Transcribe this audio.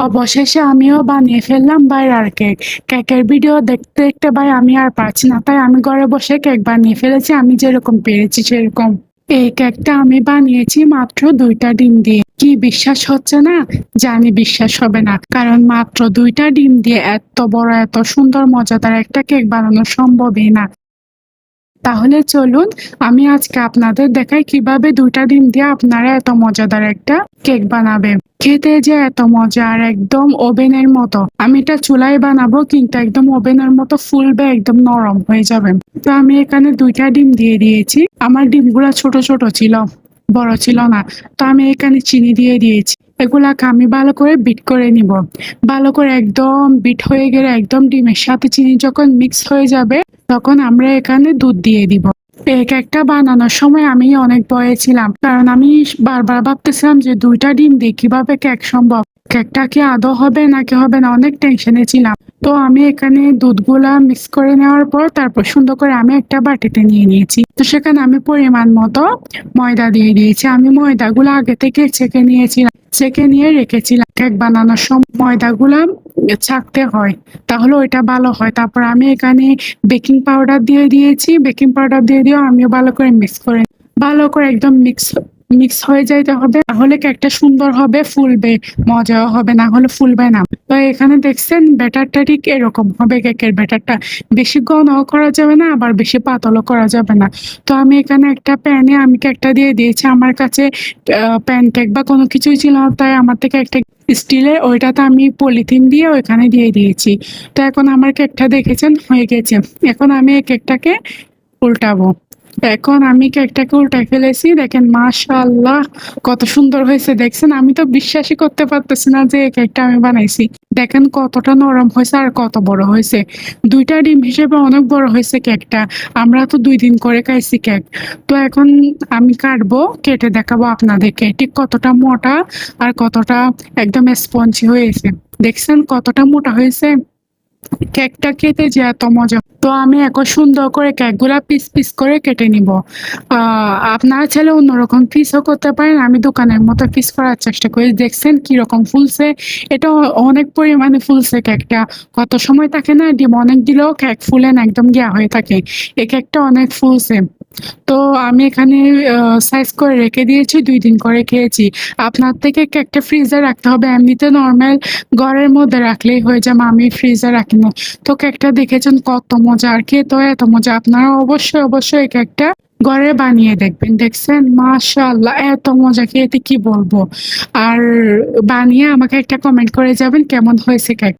অবশেষে আমিও বানিয়ে ফেললাম বাইরের কেক। কেকের ভিডিও দেখতে দেখতে ভাই আমি আর পারছি না। তাই আমি ঘরে বসে কেক বানিয়ে ফেলেছি, আমি যেরকম পেরেছি সেরকম। এই কেকটা আমি বানিয়েছি মাত্র দুইটা ডিম দিয়ে। কি বিশ্বাস হচ্ছে না? জানি বিশ্বাস হবে না। কারণ মাত্র দুইটা ডিম দিয়ে এত বড়, এত সুন্দর, মজাদার একটা কেক বানানো সম্ভবই না। তাহলে চলুন, আমি আজকে আপনাদের দেখাই কীভাবে দুইটা ডিম দিয়ে আপনারা এত মজাদার একটা কেক বানাবেন। খেতে যে এত মজা আর একদম ওভেনের মতো। আমি এটা চুলায় বানাবো, কিন্তু একদম ওভেনের মতো ফুলবে, একদম নরম হয়ে যাবে। তো আমি এখানে দুইটা ডিম দিয়ে দিয়েছি। আমার ডিমগুলা ছোট ছোট ছিল, বড় ছিল না। তো আমি এখানে চিনি দিয়ে দিয়েছি। এগুলাকে আমি ভালো করে বিট করে নিব। ভালো করে একদম বিট হয়ে গেলে একদম ডিমের সাথে চিনি যখন মিক্স হয়ে যাবে, তখন আমরা এখানে দুধ দিয়ে দিব। এই কেকটা বানানোর সময় আমি অনেক ভয়ে ছিলাম, কারণ আমি বারবার ভাবতেছিলাম যে দুইটা ডিম দিয়ে কীভাবে কেক সম্ভব? কেকটা কি আদৌ হবে নাকি হবে না? অনেক টেনশনে ছিলাম। তো আমি এখানে দুধগুলা মিক্স করে নেওয়ার পর তারপর সুন্দর করে আমি একটা বাটিতে নিয়ে নিয়েছি। তো সেখানে আমি পরিমাণ মতো ময়দা দিয়ে দিয়েছি। আমি ময়দাগুলো আগে থেকে ছেঁকে নিয়েছিলাম। ছেঁকে নিয়ে রেখেছিলাম। কেক বানানোর সময় ময়দাগুলা ছাকতে হয়, তাহলে ওইটা ভালো হয়। তারপর আমি এখানে বেকিং পাউডার দিয়ে দিয়েছি। বেকিং পাউডার দিয়ে দিয়েও আমিও ভালো করে মিক্স করে ভালো করে একদম মিক্স মিক্স হয়ে যাইতে হবে, তাহলে কেকটা সুন্দর হবে, ফুলবে, মজাও হবে, না হলে ফুলবে না। তো এখানে দেখছেন, ব্যাটারটা ঠিক এরকম হবে কেকের ব্যাটারটা। বেশি ঘনও করা যাবে না, আবার বেশি পাতলও করা যাবে না। তো আমি এখানে একটা প্যানে আমি কেকটা দিয়ে দিয়েছি। আমার কাছে প্যান কেক বা কোনো কিছুই ছিল না, তাই আমার থেকে একটা স্টিলের ওইটাতে আমি পলিথিন দিয়ে ওইখানে দিয়ে দিয়েছি। তো এখন আমার কেকটা দেখেছেন, হয়ে গেছে। এখন আমি এই কেকটাকে উল্টাবো। এখন আমি কেকটাকে উল্টাই ফেলেছি? দেখেন, মাশাআল্লাহ, কত সুন্দর হয়েছে। দেখছেন, আমি তো বিশ্বাসই করতে পারতেছি না যে কেকটা আমি বানাইছি। দেখেন, কতটা নরম হয়েছে আর কত বড় হয়েছে। দুইটা ডিম হিসেবে অনেক বড় হয়েছে কেকটা। আমরা তো দুই দিন করে খাইছি কেক। তো এখন আমি কাটবো, কেটে দেখাবো আপনাদেরকে। ঠিক কতটা মোটা আর কতটা একদম স্পঞ্জি হয়েছে। দেখছেন, কতটা মোটা হয়েছে। কেকটা খেতে যে এত মজা তো আমি এখন সুন্দর করে কেকগুলা পিস পিস করে কেটে নিব। আপনার চাইলে অন্যরকম পিসও করতে পারেন, আমি দোকানের মতো পিস করার চেষ্টা করি। দেখছেন কীরকম ফুলছে? এটা অনেক পরিমাণে ফুলছে কেকটা। কত সময় থাকে না, ডিম অনেক দিলেও কেক ফুলেন একদম গিয়া হয়ে থাকে। এই কেকটা অনেক ফুলছে। তো আমি এখানে সাইজ করে রেখে দিয়েছি, দুই দিন করে খেয়েছি। আপনার থেকে কেকটা ফ্রিজে রাখতে হবে। এমনিতে নর্মাল ঘরের মধ্যে রাখলেই হয়ে যাবে আমি ফ্রিজে রাখি না। তো কেকটা দেখেছেন কত মজা, আর খেয়ে তো এত মজা। আপনারা অবশ্যই অবশ্যই এই কেকটা ঘরে বানিয়ে দেখবেন। দেখছেন? মাশাআল্লাহ, এত মজা খেতে, কি বলব? আর বানিয়ে আমাকে একটা কমেন্ট করে যাবেন, কেমন হয়েছে কেক